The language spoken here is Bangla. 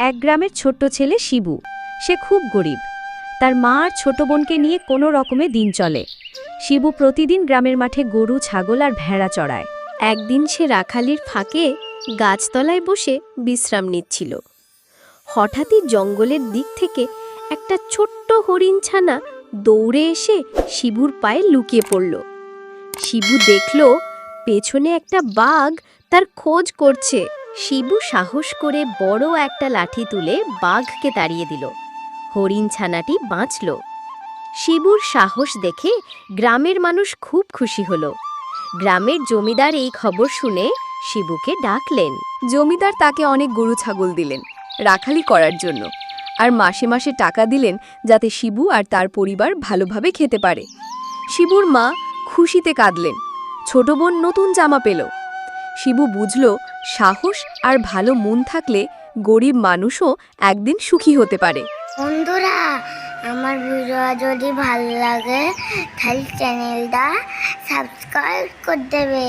এক গ্রামের ছোট্ট ছেলে শিবু। সে খুব গরিব। তার মা আর ছোট বোনকে নিয়ে কোনো রকমে দিন চলে। শিবু প্রতিদিন গ্রামের মাঠে গরু, ছাগল আর ভেড়া চড়ায়। একদিন সে রাখালির ফাঁকে গাছতলায় বসে বিশ্রাম নিচ্ছিল। হঠাৎই জঙ্গলের দিক থেকে একটা ছোট্ট হরিণ ছানা দৌড়ে এসে শিবুর পায়ে লুকিয়ে পড়ল। শিবু দেখল, পেছনে একটা বাঘ তার খোঁজ করছে। শিবু সাহস করে বড় একটা লাঠি তুলে বাঘকে তাড়িয়ে দিল। হরিণ ছানাটি বাঁচল। শিবুর সাহস দেখে গ্রামের মানুষ খুব খুশি হল। গ্রামের জমিদার এই খবর শুনে শিবুকে ডাকলেন। জমিদার তাকে অনেক গরু ছাগল দিলেন, রাখালি করার জন্য। আর মাসে মাসে টাকা দিলেন যাতে শিবু আর তার পরিবার ভালোভাবে খেতে পারে। শিবুর মা খুশিতে কাঁদলেন। ছোট বোন নতুন জামা পেল। শিবু বুঝল, সাহস আর ভালো মন থাকলে গরিব মানুষও একদিন সুখী হতে পারে। বন্ধুরা, আমার ভিডিও যদি ভালো লাগে, তাহলে চ্যানেলটা সাবস্ক্রাইব করে দেবে।